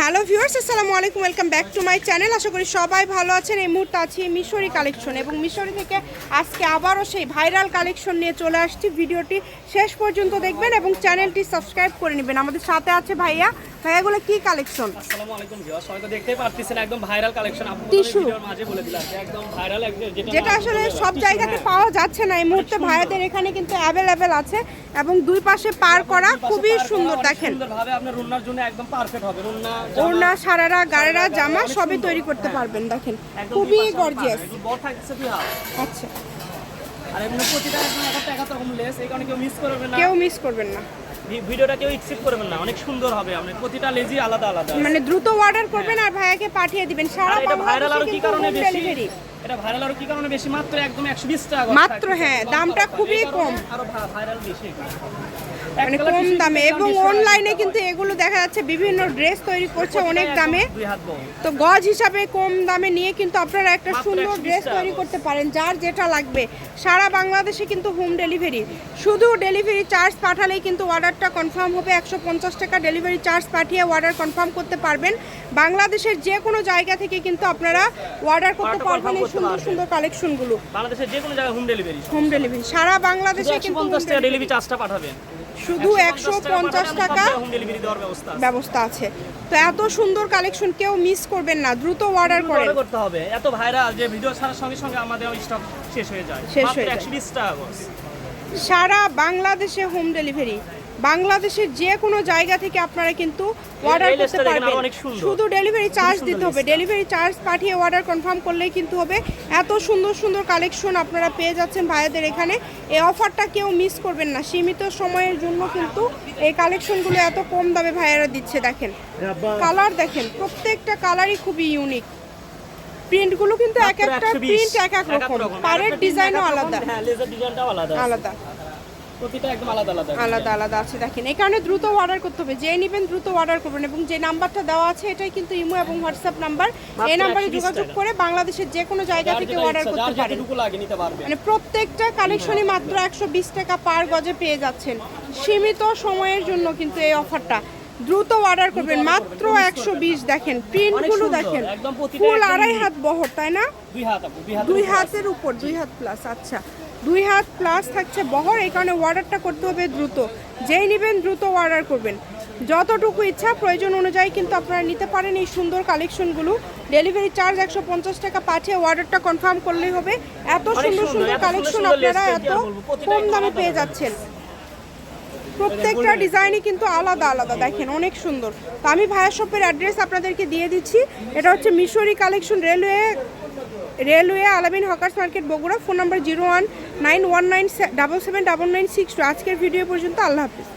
Hello viewers, আসসালামু আলাইকুম, welcome back to my channel. আশা করি সবাই ভালো আছেন। এই মুহূর্তে আছি মিশরি কালেকশন এবং মিশরি থেকে আজকে আবারও সেই ভাইরাল কালেকশন নিয়ে চলে আসছি। ভিডিওটি শেষ পর্যন্ত দেখবেন এবং চ্যানেলটি সাবস্ক্রাইব করে নেবেন। আমাদের সাথে আছে ভাইয়া ভাইয়াগুলো কি কালেকশন আসসালামু আলাইকুম ভিউয়ার্স সবাই তো পারতেছেন একদম ভাইরাল কালেকশন আপনাদের মাঝে বলে দিলাম একদম ভাইরাল যেটা আসলে সব জায়গাতে হ্যাঁ। পাওয়া যাচ্ছে না এই মুহূর্তে ভাইয়াদের এখানে কিন্তু অ্যাভেলেবেল আছে এবং দুই পাশে পার করা খুবই সুন্দর দেখেন। সুন্দরভাবে আপনার রুন্নার জন্য একদম পারফেক্ট হবে। রুন্না জামা, ওড়না সারারা গাড়েরা জামা সবই তৈরি করতে হ্যাঁ। পারবেন দেখেন। খুবই গর্জিয়াস বড় থাকছে আচ্ছা। আর এমনি প্রতিটা একদম একটা একটা রকম লেস এই কারণে কেউ মিস না। কেউ মিস করবেন না। ভিডিওটা কেউ এক্সেপ্ট করবেন না অনেক সুন্দর হবে মানে প্রতিটা লেজি আলাদা আলাদা। মানে দ্রুত অর্ডার করবেন আর ভাইয়াকে পাঠিয়ে দিবেন। সারা এটা ভাইরাল কি কারণে বেশি? এটা ভাইরাল আরও কি কারণে বেশি? মাত্র একদম 120 টাকা মাত্র হ্যাঁ, দামটা খুবই কম। আরও ভাইরাল বেশি। মানে কম দামে। এবং অনলাইনে কিন্তু এগুলো দেখা যাচ্ছে বিভিন্ন ড্রেস তৈরি করছে অনেক দামে। তো গজ হিসাবে কম দামে নিয়ে কিন্তু আপনারা একটা সুন্দর ড্রেস তৈরি করতে পারেন যার যেটা লাগবে। সারা বাংলাদেশে কিন্তু হোম ডেলিভারি শুধু ডেলিভারি চার্জ পাঠালেই কিন্তু অর্ডারটা কনফার্ম হবে। একশো পঞ্চাশ টাকা ডেলিভারি চার্জ পাঠিয়ে অর্ডার কনফার্ম করতে পারবেন। বাংলাদেশের যে কোনো জায়গা থেকে কিন্তু আপনারা অর্ডার করতে পারবেন সুন্দর। সুন্দর কালেকশনগুলো বাংলাদেশের যে কোনো জায়গায় হোম ডেলিভারি হোম ডেলিভারি সারা বাংলাদেশে কিন্তু টাকা ডেলিভারি চার্জটা পাঠাবেন। শুধু একশো পঞ্চাশ টাকা হোম ডেলিভারি দেওয়ার ব্যবস্থা আছে। ব্যবস্থা আছে। তো এত সুন্দর কালেকশন কেউ মিস করবেন না দ্রুত অর্ডার করেন। করতে হবে। এত ভাইরাল যে ভিডিও ছাড়ার সঙ্গে সঙ্গে আমাদের স্টক শেষ হয়ে যায়। শেষ হয়ে যায়। 120 টাকা সারা বাংলাদেশে হোম ডেলিভারি বাংলাদেশের যে কোনো জায়গা থেকে আপনারা কিন্তু অর্ডার করতে পারবেন। শুধু ডেলিভারি চার্জ দিতে হবে। ডেলিভারি চার্জ পাঠিয়ে অর্ডার কনফার্ম করলেই কিন্তু হবে। এত সুন্দর সুন্দর কালেকশন আপনারা পেয়ে যাচ্ছেন ভাইয়াদের এখানে। এই অফারটা কেউ মিস করবেন না। সীমিত সময়ের জন্য কিন্তু এই কালেকশনগুলো এত কম দামে ভাইয়ারা দিচ্ছে দেখেন। কালার দেখেন প্রত্যেকটা কালারই খুবই ইউনিক প্রিন্টগুলো কিন্তু এক একটা প্রিন্ট এক এক রকম। পাড়ের print ডিজাইনও আলাদা। হ্যাঁ। আলাদা। প্রতিটা একদম আলাদা আলাদা আলাদা আলাদা আছে দেখেন। এই কারণে দ্রুত অর্ডার করতে হবে। যে নেবেন দ্রুত অর্ডার করবেন এবং যে নাম্বারটা দেওয়া আছে এটাই কিন্তু ইমো এবং হোয়াটসঅ্যাপ নাম্বার এই নাম্বারে যোগাযোগ করে বাংলাদেশের যে কোনো জায়গা থেকে অর্ডার করতে পারেন। মানে প্রত্যেকটা কালেকশনই মাত্র একশো বিশ টাকা পার গজে পেয়ে যাচ্ছেন। সীমিত সময়ের জন্য কিন্তু এই অফারটা দ্রুত অর্ডার করবেন। মাত্র একশো বিশ দেখেন। প্রিন্টগুলো দেখেন। ফুল আড়াই হাত বহর তাই না? দুই হাতের উপর। দুই হাত প্লাস আচ্ছা। দুই হাত প্লাস থাকছে। বহর এই কারণে অর্ডারটা করতে হবে দ্রুত। যেই নেবেন দ্রুত অর্ডার করবেন। যতটুকু ইচ্ছা প্রয়োজন অনুযায়ী কিন্তু আপনারা নিতে পারেন এই সুন্দর কালেকশনগুলো ডেলিভারি চার্জ একশো পঞ্চাশ টাকা পাঠিয়ে অর্ডারটা কনফার্ম করলেই হবে। এত সুন্দর সুন্দর, কালেকশন আপনারা এত কম দামে পেয়ে যাচ্ছেন। প্রত্যেকটা ডিজাইনই কিন্তু আলাদা আলাদা। দেখেন অনেক সুন্দর। তো আমি ভাইয়া শপের অ্যাড্রেস আপনাদেরকে দিয়ে দিচ্ছি। এটা হচ্ছে Mishri collection railway railway Alamin hawkers market Bogura, phone number zero one nine one nine double seven double nine six two. আজকের ভিডিও পর্যন্ত আল্লাহ হাফিজ।